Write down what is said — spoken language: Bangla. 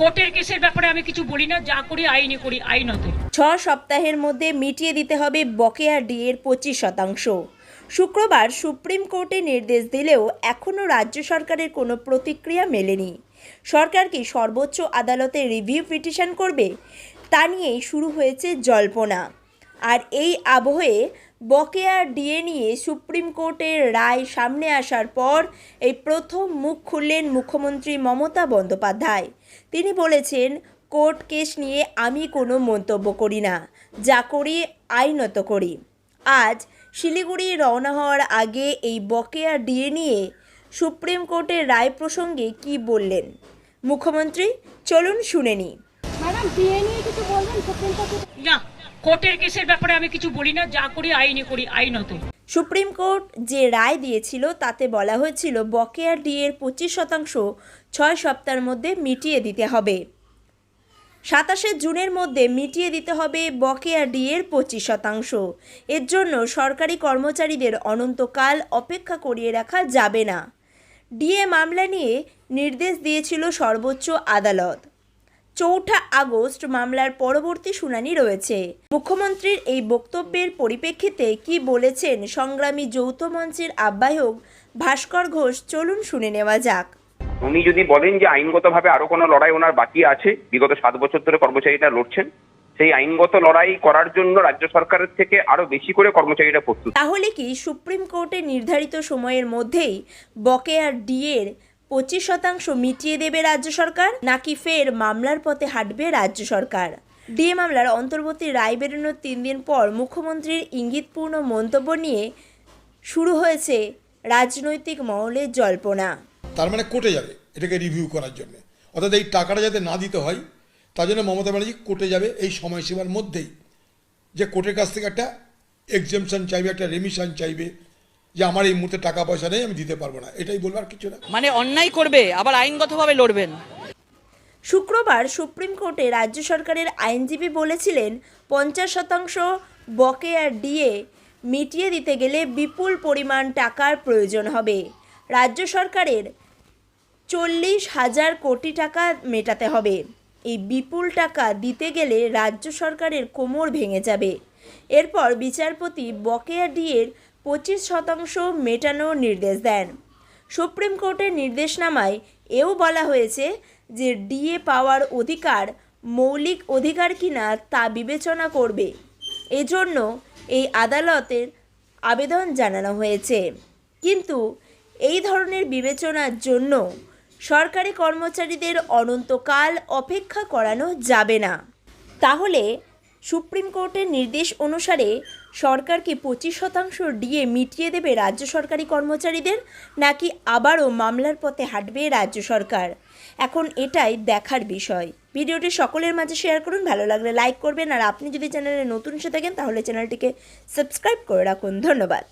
কোর্টের কেসের ব্যাপারে আমি কিছু বলি না, যা করি আইনে করি আইনত ছ সপ্তাহের মধ্যে মিটিয়ে দিতে হবে বকেয়া ডিএর পঁচিশ শতাংশ। শুক্রবার সুপ্রিম কোর্টে নির্দেশ দিলেও এখনও রাজ্য সরকারের কোনো প্রতিক্রিয়া মেলেনি। সরকার কি সর্বোচ্চ আদালতে রিভিউ পিটিশন করবে, তা নিয়েই শুরু হয়েছে জল্পনা। আর এই আবহে বকেয়া ডিএ নিয়ে সুপ্রিম কোর্টের রায় সামনে আসার পর এই প্রথম মুখ খুললেন মুখ্যমন্ত্রী মমতা বন্দ্যোপাধ্যায়। তিনি বলেছেন কোর্ট কেস নিয়ে আমি কোনো মন্তব্য করি না যা করি আইনত করি। আজ শিলিগুড়ি রওনা হওয়ার আগে এই বকেয়া ডিএ নিয়ে সুপ্রিম কোর্টের রায় প্রসঙ্গে কি বললেন? মুখ্যমন্ত্রী চলুন শুনে নিই। ম্যাডাম বিয়ে নিয়ে কিছু বলবেন? সুপ্রিম কোর্টে না কোর্টের কেসের ব্যাপারে আমি কিছু বলি না, যা করি আইনি করি আইনত সুপ্রিম কোর্ট যে রায় দিয়েছিল, তাতে বলা হয়েছিল বকেয়া ডিএর পঁচিশ শতাংশ ছয় সপ্তাহের মধ্যে মিটিয়ে দিতে হবে। সাতাশে জুনের মধ্যে মিটিয়ে দিতে হবে বকেয়া ডিএর পঁচিশ শতাংশ। এর জন্য সরকারি কর্মচারীদের অনন্তকাল অপেক্ষা করিয়ে রাখা যাবে না। ডিএ মামলা নিয়ে নির্দেশ দিয়েছিল সর্বোচ্চ আদালত। চৌঠা আগস্ট মামলার পরবর্তী শুনানি রয়েছে। মুখ্যমন্ত্রীর এই বক্তব্যের পরিপ্রেক্ষিতে কি বলেছেন সংগ্রামী যৌথ মঞ্চের আহ্বায়ক ভাস্কর ঘোষ? চলুন শুনে নেওয়া যাক। উনি যদি বলেন যে আইনগতভাবে আরও কোনো লড়াই ওনার বাকি আছে বিগত সাত বছর ধরে কর্মচারীরা লড়ছেন সেই আইনগত লড়াই করার জন্য রাজ্য সরকারের থেকে আরও বেশি করে কর্মচারীরা প্রস্তুত। তাহলে কি সুপ্রিম কোর্টে নির্ধারিত সময়ের মধ্যেই বকেয়া ডিএর পঁচিশ শতাংশ মিটিয়ে দেবে রাজ্য সরকার, নাকি ফের মামলার পথে হাঁটবে রাজ্য সরকার? ডিএ মামলার অন্তর্বর্তী রায় বেরোনোর তিন দিন পর মুখ্যমন্ত্রীর ইঙ্গিতপূর্ণ মন্তব্য নিয়ে শুরু হয়েছে রাজনৈতিক মহলের জল্পনা। তার মানে কোর্টে যাবে এটাকে রিভিউ করার জন্য। অর্থাৎ এই টাকাটা যাতে না দিতে হয়, তার জন্য মমতা ব্যানার্জি কোর্টে যাবে এই সময়সীমার মধ্যেই। যে কোর্টের কাছ থেকে একটা এক্সামশন চাইবে, একটা রেমিশন চাইবে যে আমার এই মুহূর্তে টাকা পয়সা নেই আমি দিতে পারব না। এটাই বলব আর কিছু না। মানে অন্যায় করবে আবার আইনগতভাবে লড়বেন। শুক্রবার সুপ্রিম কোর্টে রাজ্য সরকারের আইনজীবী বলেছিলেন পঞ্চাশ শতাংশ বকেয়া ডিএ মিটিয়ে দিতে গেলে বিপুল পরিমাণ টাকার প্রয়োজন হবে। রাজ্য সরকারের চল্লিশ হাজার কোটি টাকা মেটাতে হবে। এই বিপুল টাকা দিতে গেলে রাজ্য সরকারের কোমর ভেঙে যাবে। এরপর বিচারপতি বকেয়া ডিএর পঁচিশ শতাংশ মেটানোর নির্দেশ দেন। সুপ্রিম কোর্টের নির্দেশনামায় এও বলা হয়েছে যে ডিএ পাওয়ার অধিকার মৌলিক অধিকার কিনা তা বিবেচনা করবে। এজন্য এই আদালতের আবেদন জানানো হয়েছে। কিন্তু এই ধরনের বিবেচনার জন্য সরকারি কর্মচারীদের অনন্তকাল অপেক্ষা করানো যাবে না। তাহলে সুপ্রিম কোর্টের নির্দেশ অনুসারে সরকারকে পঁচিশ শতাংশ ডিএ মিটিয়ে দেবে রাজ্য সরকারি কর্মচারীদের, নাকি আবারও মামলার পথে হাঁটবে রাজ্য সরকার? এখন এটাই দেখার বিষয়। ভিডিওটি সকলের মাঝে শেয়ার করুন, ভালো লাগলে লাইক করবেন, আর আপনি যদি চ্যানেলে নতুন এসে থাকেন, তাহলে চ্যানেলটিকে সাবস্ক্রাইব করে রাখুন। ধন্যবাদ।